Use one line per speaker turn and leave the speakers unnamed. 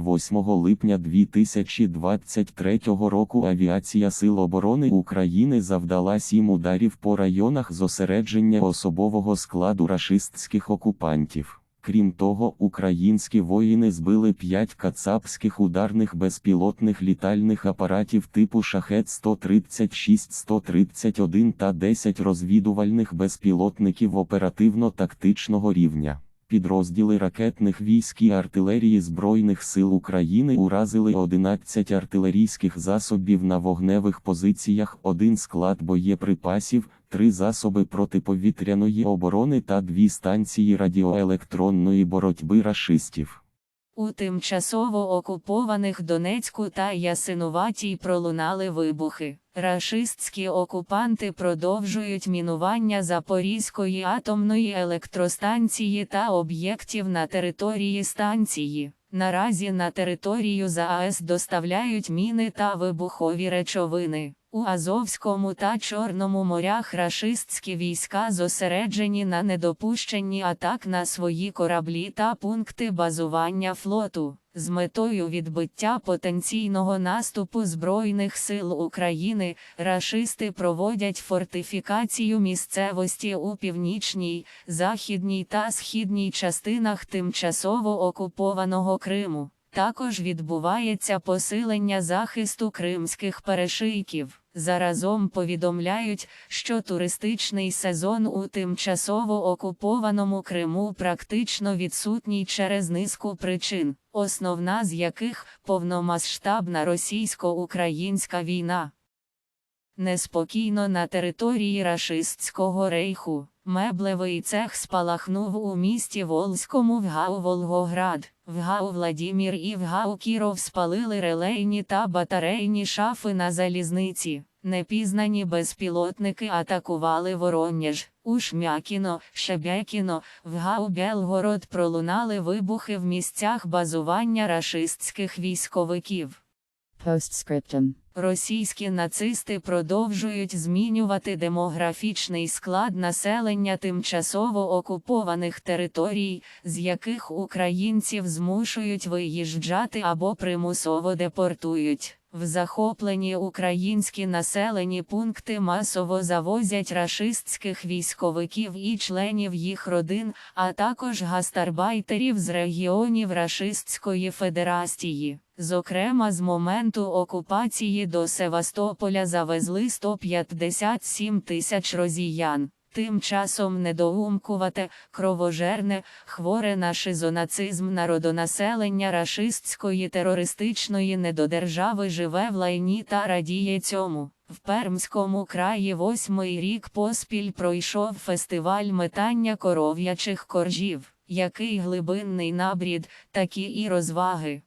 8 липня 2023 року Авіація Сил оборони України завдала сім ударів по районах зосередження особового складу рашистських окупантів. Крім того, українські воїни збили 5 кацапських ударних безпілотних літальних апаратів типу Шахет 136-131 та 10 розвідувальних безпілотників оперативно-тактичного рівня. Підрозділи ракетних військ і артилерії Збройних сил України уразили 11 артилерійських засобів на вогневих позиціях, один склад боєприпасів, три засоби протиповітряної оборони та дві станції радіоелектронної боротьби рашистів.
У тимчасово окупованих Донецьку та Ясинуватій пролунали вибухи. Рашистські окупанти продовжують мінування Запорізької атомної електростанції та об'єктів на території станції. Наразі на територію ЗАЕС доставляють міни та вибухові речовини. У Азовському та Чорному морях рашистські війська зосереджені на недопущенні атак на свої кораблі та пункти базування флоту. З метою відбиття потенційного наступу Збройних сил України рашисти проводять фортифікацію місцевості у північній, західній та східній частинах тимчасово окупованого Криму. Також відбувається посилення захисту кримських перешийків. Заразом повідомляють, що туристичний сезон у тимчасово окупованому Криму практично відсутній через низку причин, основна з яких повномасштабна російсько-українська війна. Неспокійно на території рашистського рейху. Меблевий цех спалахнув у місті Волзькому в ГАУ Волгоград. В ГАУ Владімір і в ГАУ Кіров спалили релейні та батарейні шафи на залізниці. Непізнані безпілотники атакували Воронеж. У Шмякіно, Шебекіно, в ГАУ Белгород пролунали вибухи в місцях базування рашистських військовиків.
Postscriptum.
Російські нацисти продовжують змінювати демографічний склад населення тимчасово окупованих територій, з яких українців змушують виїжджати або примусово депортують. В захоплені українські населені пункти масово завозять рашистських військовиків і членів їх родин, а також гастарбайтерів з регіонів Рашистської Федерації. Зокрема, з моменту окупації до Севастополя завезли 157 тисяч розіян. Тим часом недоумкувате, кровожерне, хворе на шизонацизм народонаселення рашистської терористичної недодержави живе в лайні та радіє цьому. В Пермському краї восьмий рік поспіль пройшов фестиваль метання коров'ячих коржів. Який глибинний набрід, такі і розваги.